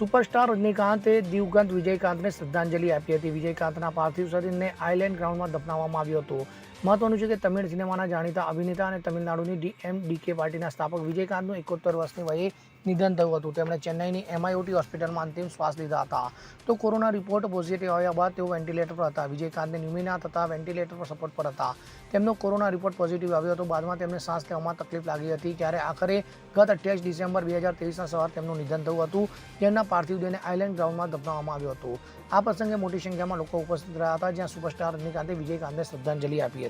Superstar રજનીકાંતે દિવગંત વિજયકાંતને શ્રદ્ધાંજલિ આપી હતી. વિજયકાંતના પાર્થિવ શરીરને આઇલેન્ડ ગ્રાઉન્ડમાં દફનાવવામાં આવ્યો હતો. મહત્વનું છે કે તમિળ સિનેમાના જાણીતા અભિનેતા અને તમિલનાડુની ડીએમડીકે પાર્ટીના સ્થાપક વિજયકાંતનું એકોતેર વર્ષની વયે નિધન થયું હતું. તેમણે ચેન્નઈની એમઆઈઓટી હોસ્પિટલમાં અંતિમ શ્વાસ લીધા હતા. તો કોરોના રિપોર્ટ પોઝિટિવ આવ્યા બાદ તેઓ વેન્ટિલેટર પર હતા. વિજયકાંતને ન્યુમિના થતા વેન્ટિલેટર પર સપોર્ટ પર હતા. તેમનો કોરોના રિપોર્ટ પોઝિટિવ આવ્યો હતો. બાદમાં તેમને શ્વાસ લેવામાં તકલીફ લાગી હતી. ત્યારે આખરે ગત અઠ્યાવીસ ડિસેમ્બર બે હજાર ત્રેવીસના સવાર તેમનું નિધન થયું હતું. જેમના પાર્થિવ દેહને આઇલેન્ડ ગ્રાઉન્ડમાં દફનાવવામાં આવ્યો હતો. આ પ્રસંગે મોટી સંખ્યામાં લોકો ઉપસ્થિત રહ્યા હતા, જ્યાં સુપરસ્ટાર રજનીકાંતે વિજયકાંતને શ્રદ્ધાંજલિ આપી